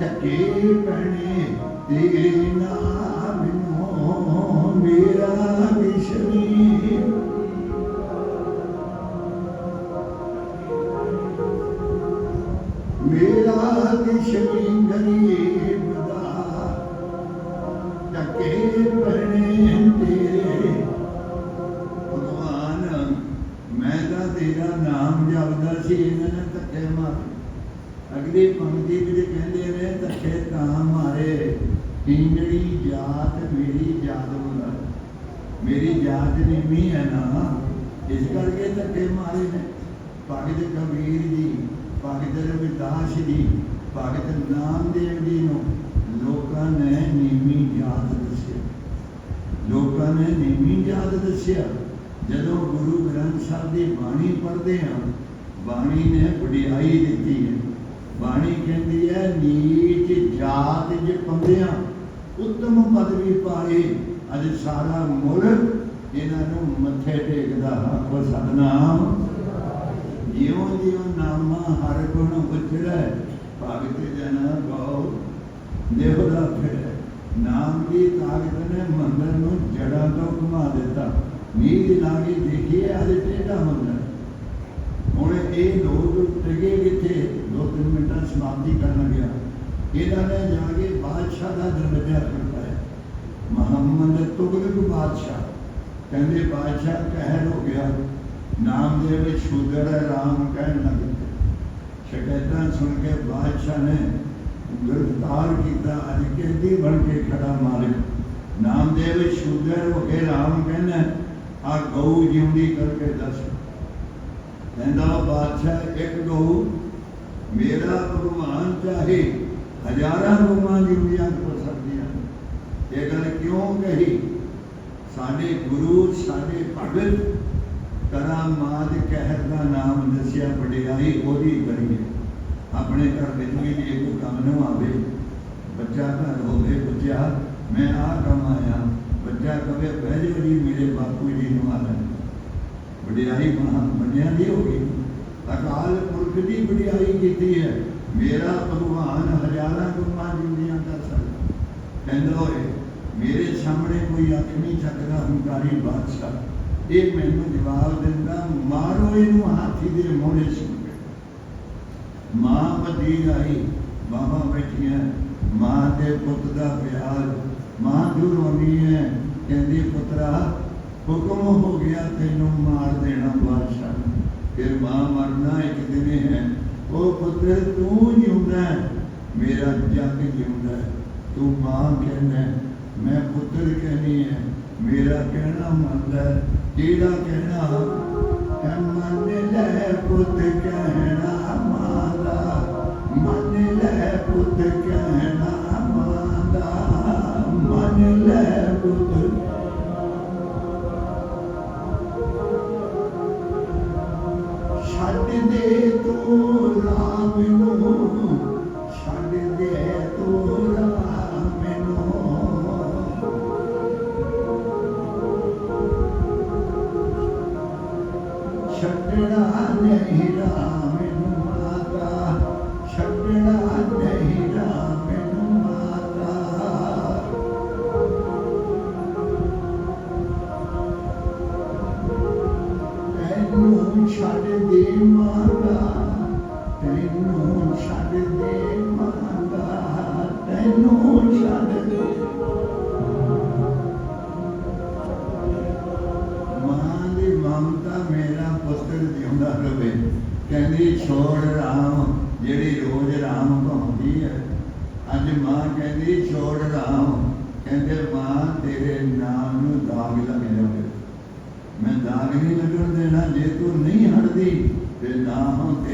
ਧੱਕੇ ਪੈਣੇ ਤੇਰੇ ਨਾਮ ਗ੍ਰੰਥ ਦੀ ਬਾਣੀ ਪੜ੍ਹਦੇ ਹਾਂ। ਬਾਣੀ ਨੇ ਵਡਿਆਈ ਦਿੱਤੀ ਹੈ। ਬਾਣੀ ਕਹਿੰਦੀ ਹੈ, ਨੀਚ ਜਾਤ ਜੇ ਪੰਦਿਆਂ, ਉੱਤਮ ਪਦਵੀ ਪਾਏ, ਅੱਜ ਸਾਰਾ ਮੁਲਕ ਇਹਨਾਂ ਨੂੰ ਮੱਥੇ ਟੇਕਦਾ ਆਖੋ ਸਤਨਾਮ। ਜਿਉਂ ਜਿਉਂ ਨਾਮਾ ਹਰ ਗੁਣ ਉਚਰੈ ਭਗਤ ਜਨ ਗਉ ਦੇਵਦਾ ਫਿਰ। ਨਾਮ ਦੀ ਤਾਕਤ ਨੇ ਮੰਦਰ ਨੂੰ ਜੜਾਂ ਤੋਂ ਘੁਮਾ ਦਿੱਤਾ। ਨੀਂਦ ਲਾ ਕੇ ਦੇਖੀਏ ਅੱਜ ਟੇਢਾ ਮੰਦਰ ਹੁਣ ਇਹ ਲੋਕ ਟਿਕੇ ਕਿੱਥੇ? ਦੋ ਤਿੰਨ ਮਿੰਟਾਂ ਸਮਾਪਤੀ ਕਰਨ ਗਿਆ। ਇਹਨਾਂ ਨੇ ਜਾ ਕੇ ਬਾਦਸ਼ਾਹ ਦਾ ਦਰਵਾਜ਼ਾ ਖੜਕਾਇਆ ਮੁਹੰਮਦ ਤੁਗਲਕ ਬਾਦਸ਼ਾਹ। ਕਹਿੰਦੇ, ਬਾਦਸ਼ਾਹ, ਕਹਿਰ ਹੋ ਗਿਆ। ਨਾਮ ਦੇ ਵਿੱਚ ਸ਼ੂਦਰ ਹੈ, ਰਾਮ ਕਹਿਣ ਲੱਗੇ ਸ਼ਿਕਾਇਤਾਂ ਸੁਣ ਕੇ ਬਾਦਸ਼ਾਹ ਨੇ ਗ੍ਰਿਫਤਾਰ ਕੀਤਾ। ਅੱਜ ਕਹਿੰਦੀ, ਬਣ ਕੇ ਖੜਾ ਮਾਲਿਕ। ਨਾਮਦੇਵ ਸ਼ੂਦਰ ਹੋ ਕੇ ਰਾਮ ਕਹਿੰਦਾ ਆ ਗਊ ਜਿਉਂਦੀ ਕਰਕੇ ਦੱਸ ਕਹਿੰਦਾ ਬਾਦਸ਼ਾਹ, ਇੱਕ ਗਊ ਮੇਰਾ ਭਗਵਾਨ ਚਾਹੇ ਹਜ਼ਾਰਾਂ ਗਊਆਂ ਜਿਉਂਦੀਆਂ ਹੋ ਸਕਦੀਆਂ ਇਹ ਗੱਲ ਕਿਉਂ ਕਹੀ? ਸਾਡੇ ਗੁਰੂ, ਸਾਡੇ ਭਗਤ ਕਰਾਮਾਤ ਕਹਿਰ ਦਾ ਨਾਮ ਦੱਸਿਆ ਵਡਿਆਈ ਉਹਦੀ ਕਰੀਏ ਆਪਣੇ ਘਰ ਵਿੱਚ ਵੀ ਜੇ ਕੋਈ ਕੰਮ ਨਾ ਆਵੇ, ਬੱਚਾ ਘਰ ਹੋਵੇ, ਬੱਚਾ, ਮੈਂ ਆਹ ਕੰਮ ਆਇਆ। ਬੱਚਾ ਕਵੇ, ਬਹਿ ਜੀ ਮੇਰੇ ਬਾਪੂ ਜੀ ਨੂੰ ਆ ਵਡਿਆਈ ਮੰਨਿਆ ਦੀ ਹੋ ਅਕਾਲ ਪੁਰਖ ਦੀ ਵਡਿਆਈ ਕੀਤੀ ਹੈ। ਮੇਰਾ ਭਗਵਾਨ ਹਜ਼ਾਰਾਂ ਗੁਰਮਾਂ ਜਿੰਦੀਆਂ ਕਰ ਸਕਦਾ। ਕਹਿੰਦਾ ਹੋਏ ਮੇਰੇ ਸਾਹਮਣੇ ਕੋਈ ਅੱਖ ਨਹੀਂ ਚੱਕਦਾ ਹੰਕਾਰੀ ਬਾਦਸ਼ਾਹ। ਇਹ ਮੈਨੂੰ ਜਵਾਬ ਦਿੰਦਾ, ਮਾਰੋ ਇਹਨੂੰ ਹਾਥੀ ਦੇ ਮੋਹਰੇ ਸੁਣ ਮਾਂ ਪਤੀ ਆਈ ਬਾਬਾ ਬੈਠੀਆਂ। ਮਾਂ ਦੇ ਪੁੱਤ ਦਾ ਪਿਆਰ ਮਾਂ ਜੋ ਰੋਣੀ ਹੈ ਕਹਿੰਦੀ ਪੁੱਤਰਾ ਹੁਕਮ ਹੋ ਗਿਆ ਤੈਨੂੰ ਮਾਰ ਦੇਣਾ ਬਾਦਸ਼ਾਹ ਨੇ। ਫਿਰ ਮਾਂ ਮਰਨਾ ਇੱਕ ਦਿਨ ਹੈ ਉਹ ਪੁੱਤਰ ਤੂੰ ਜਿਉਂਦਾ ਹੈ, ਮੇਰਾ ਜੱਗ ਜਿਉਂਦਾ ਹੈ। ਤੂੰ ਮਾਂ ਕਹਿੰਦਾ ਹੈ, ਮੈਂ ਪੁੱਤਰ ਕਹਿੰਦੀ ਹੈ ਮੇਰਾ ਕਹਿਣਾ ਮੰਨਦਾ ਹੈ। ਜਿਹੜਾ ਕਹਿਣਾ ਹੈ ਮੰਨ ਲੈ ਪੁੱਤ ਕਹਿਣਾ ਮਾਂ ਦਾ ਮੰਨ ਲੈ ਪੁੱਤ ਕਹਿਣਾ ਮਾਂ ਦਾ ਮੰਨ ਲੈ ਪੁੱਤ ਛੱਡ ਦੇ ਤੂੰ ਰਾਮ ਨੂੰ ਛੱਡ ਦੇ ਤੂੰ ਰਾਮ ਨੂੰ ਛੱਡਣਾ ਨਹੀਂ ਰਾਮ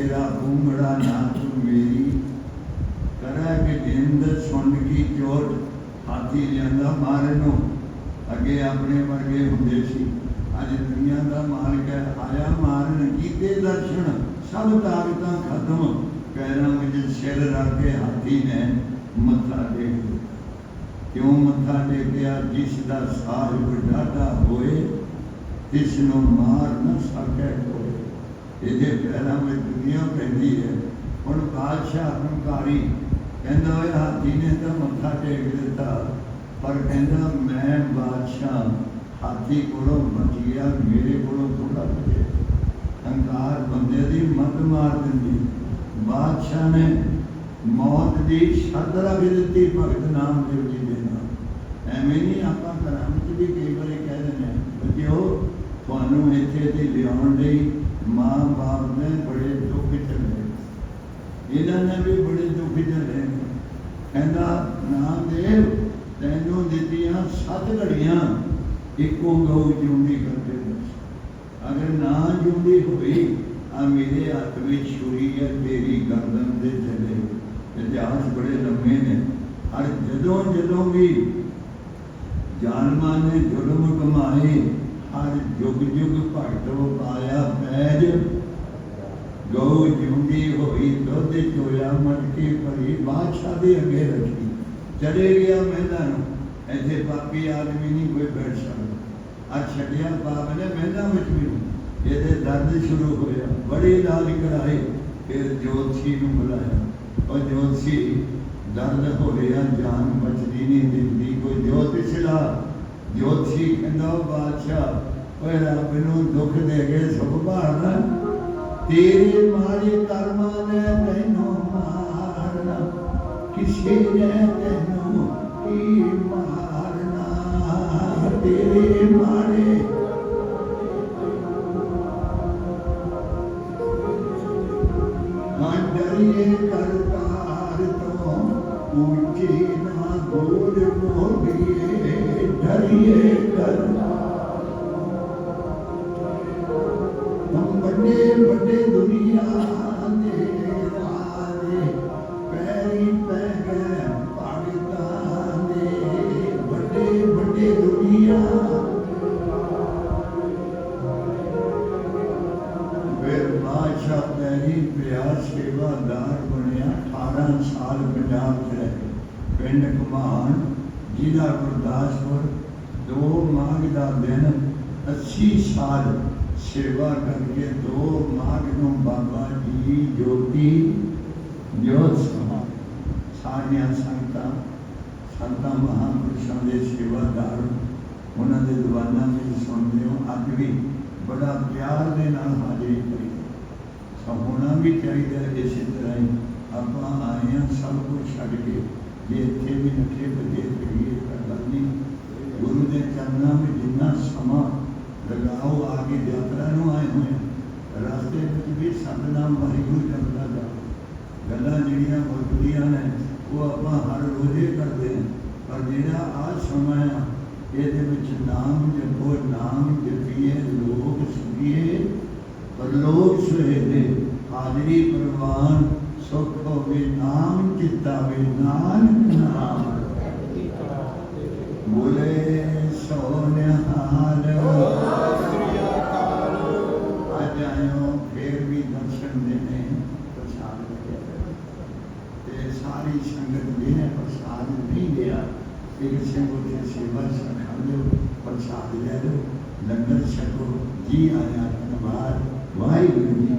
ਤੇਰਾ ਉਂਗੜਾ ਨਾ ਤੂੰ ਮੇਰੀ। ਕਰਾ ਕਿ ਜਿੰਦ ਸੁਣ ਕੀ ਚੋਟ ਹਾਥੀ ਲਿਆਂਦਾ ਮਾਰਨ। ਨੂੰ ਅੱਗੇ ਆਪਣੇ ਵਰਗੇ ਹੁੰਦੇ ਸੀ। ਅੱਜ ਦੁਨੀਆ ਦਾ ਮਾਲਕ ਹੈ, ਆਇਆ ਮਾਰਨ ਕੀਤੇ ਦਰਸ਼ਨ। ਸਭ ਤਾਕਤਾਂ ਖਤਮ। ਪੈਰਾਂ ਵਿੱਚ ਸਿਰ ਰੱਖ ਕੇ ਹਾਥੀ ਨੇ ਮੱਥਾ ਟੇਕ ਕਿਉਂ ਮੱਥਾ ਟੇਕਿਆ? ਜਿਸ ਦਾ ਸਾਹਿਬ ਡਾਢਾ ਹੋਏ ਇਸ ਨੂੰ ਮਾਰ ਨਾ ਸਕੇ। ਇਹਦੇ ਪੈਰਾਂ ਵਿੱਚ ਦੁਨੀਆ ਪੈਂਦੀ ਹੈ, ਹੁਣ ਬਾਦਸ਼ਾਹ ਹੰਕਾਰੀ ਕਹਿੰਦਾ ਹੋਇਆ ਹਾਥੀ ਨੇ ਤਾਂ ਮੱਥਾ ਟੇਕ ਦਿੱਤਾ, ਪਰ ਕਹਿੰਦਾ ਮੈਂ ਬਾਦਸ਼ਾਹ ਹਾਥੀ ਕੋਲੋਂ ਬਚ ਗਿਆ ਮੇਰੇ ਕੋਲੋਂ ਥੋੜਾ ਬਚਿਆ ਹੰਕਾਰ ਬੰਦੇ ਦੀ ਮੱਤ ਮਾਰ ਦਿੰਦੀ। ਬਾਦਸ਼ਾਹ ਨੇ ਮੌਤ ਦੀ ਸ਼ਰਧਾ ਵੀ ਦਿੱਤੀ ਭਗਤ ਨਾਮਦੇਵ ਜੀ ਦੇ ਨਾਲ। ਐਵੇਂ ਨਹੀਂ ਆਪਾਂ ਘਰਾਂ ਵਿੱਚ ਵੀ ਕਈ ਵਾਰੀ ਕਹਿ ਦਿੰਦੇ ਹਾਂ, ਬੱਚਿਓ, ਤੁਹਾਨੂੰ ਇੱਥੇ ਤੇ ਲਿਆਉਣ ਲਈ ਮਾਂ ਬਾਪ ਨੇ ਬੜੇ ਦੁੱਖ ਝੱਲੇ ਇਹਨਾਂ ਨੇ ਵੀ ਬੜੇ ਦੁੱਖ ਝੱਲੇ ਕਹਿੰਦਾ ਨਾਮਦੇਵ ਤੈਨੂੰ ਦਿੱਤੀਆਂ ਸੱਤ ਘੜੀਆਂ, ਇੱਕੋ ਗਊ ਜਿਉਂਦੀ ਕਰਕੇ ਅਗਰ ਨਾ ਜਿਉਂਦੀ ਹੋਈ ਆ ਮੇਰੇ ਹੱਥ ਵਿੱਚ ਛੁਰੀ ਹੈ, ਤੇਰੀ ਗਰਦਨ ਦੇ ਥੱਲੇ। ਇਤਿਹਾਸ ਬੜੇ ਲੰਮੇ ਨੇ। ਔਰ ਜਦੋਂ ਜਦੋਂ ਵੀ ਜਾਨਮਾਂ ਨੇ ਜ਼ੁਲਮ ਕਮਾਏ ਹਰ ਜੁਗ ਜੁਗ ਭਗਤੋ ਪਾਇਆ ਪੈਜ। ਗਊ ਜਿਉਂਦੀ ਹੋਈ ਦੁੱਧ ਚੋਇਆ ਮਟਕੀ ਭਰੀ ਬਾਦਸ਼ਾਹ ਦੇ ਅੱਗੇ ਰੱਖੀ। ਚਲੇ ਗਿਆ ਮਹਿਲਾ ਨੂੰ। ਇੱਥੇ ਪਾਪੀ ਆਦਮੀ ਨਹੀਂ ਕੋਈ ਬੈਠ ਸਕਦਾ। ਆ ਛੱਡਿਆ ਬਾਪ ਨੇ ਮਹਿਲਾ ਵਿੱਚ ਵੀ। ਇਹਦੇ ਦਰਦ ਸ਼ੁਰੂ ਹੋਇਆ। ਬੜੀ ਇਲਾਜ ਕਰਾਏ ਫਿਰ ਜੋਤਸ਼ੀ ਨੂੰ ਬੁਲਾਇਆ। ਉਹ ਜੋਤਸ਼ੀ, ਦਰਦ ਹੋ ਰਿਹਾ ਜਾਨ ਬਚਦੀ ਨਹੀਂ ਦਿੰਦੀ। ਕੋਈ ਜੋਤਿਸ਼ ਲਾ ਜੋਤਸ਼ੀ ਕਹਿੰਦਾ ਬਾਦਸ਼ਾਹ, ਓਏ ਰੱਬ ਨੂੰ ਦੁੱਖ ਦੇ ਕੇ ਸੁਖ ਭਾਲਣਾ ਤੇਰੇ ਮਾਰੇ ਕਰਮਾਂ ਨੇ ਤੈਨੂੰ ਮਾਰਨਾ। ਕਿਸੇ ਨੇ ਤੈਨੂੰ ਕੀ ਮਾਰਨਾ? ਤੇਰੇ ਪਿੰਡ ਘਮਾਨ ਜ਼ਿਲ੍ਹਾ ਗੁਰਦਾਸਪੁਰ ਦੋ ਮਾਘ ਦਾ ਦਿਨ 80 ਸਾਲ ਸੇਵਾ ਕਰ ਦੋ ਮਾਘ ਨੂੰ ਬਾਬਾ ਜੀ ਜੋਤੀ ਜੋਤ ਸਮਾ ਸਾਰੀਆਂ ਸੰਗਤਾਂ ਸੰਤਾਂ ਮਹਾਂਪੁਰਸ਼ਾਂ ਦੇ ਸੇਵਾਦਾਰ ਉਹਨਾਂ ਦੇ ਦੀਵਾਨਾਂ ਵਿੱਚ ਸੁਣਦੇ ਹੋ, ਅੱਜ ਵੀ ਬੜਾ ਪਿਆਰ ਦੇ ਨਾਲ ਹਾਜ਼ਰੀ ਕਰੀ ਸੋ ਹੋਣਾ ਵੀ ਚਾਹੀਦਾ ਇਸੇ ਤਰ੍ਹਾਂ ਹੀ ਆਪਾਂ ਆਏ ਹਾਂ ਸਭ ਕੁਝ ਛੱਡ ਕੇ। ਜੇ ਇੱਥੇ ਵੀ ਨੱਠੇ ਬੱਜੇ ਕਰੀਏ ਤਾਂ ਗੁਰੂ ਦੇ ਚਰਨਾਂ ਵਿੱਚ ਜਿੰਨਾ ਸਮਾਂ ਲਗਾਓ, ਆ ਕੇ ਯਾਤਰਾ ਨੂੰ ਆਏ ਹੋਏ ਰਸਤੇ ਵਿੱਚ ਵੀ ਸਤਨਾਮ ਵਾਹਿਗੁਰੂ ਜਪਦਾ ਜਾਓ ਗੱਲਾਂ ਜਿਹੜੀਆਂ ਵਰਤਦੀਆਂ ਨੇ, ਉਹ ਆਪਾਂ ਹਰ ਰੋਜ਼ੇ ਕਰਦੇ ਹਾਂ। ਪਰ ਜਿਹੜਾ ਆ ਸਮਾਂ ਆ ਇਹਦੇ ਵਿੱਚ ਨਾਮ ਜਪੋ ਨਾਮ ਜਪੀਏ ਲੋਕ ਸੁਣੀਏ ਪਰਲੋਕ ਸੁਹੇਲੇ ਹਾਜ਼ਰੀ ਪ੍ਰਵਾਨ ਸੁਖ ਹੋਵੇ ਨਾਮ ਚਿਤਾਵੇ ਨਾਨਕ ਇੱਕ ਸਿੰਘੋ ਦੀ ਸੇਵਾ ਸਖਾ ਪ੍ਰਸਾਦ ਲੈ ਲਓ ਲੰਗਰ ਛਕੋ ਜੀ ਆਇਆ ਧੰਨਵਾਦ ਵਾਹਿਗੁਰੂ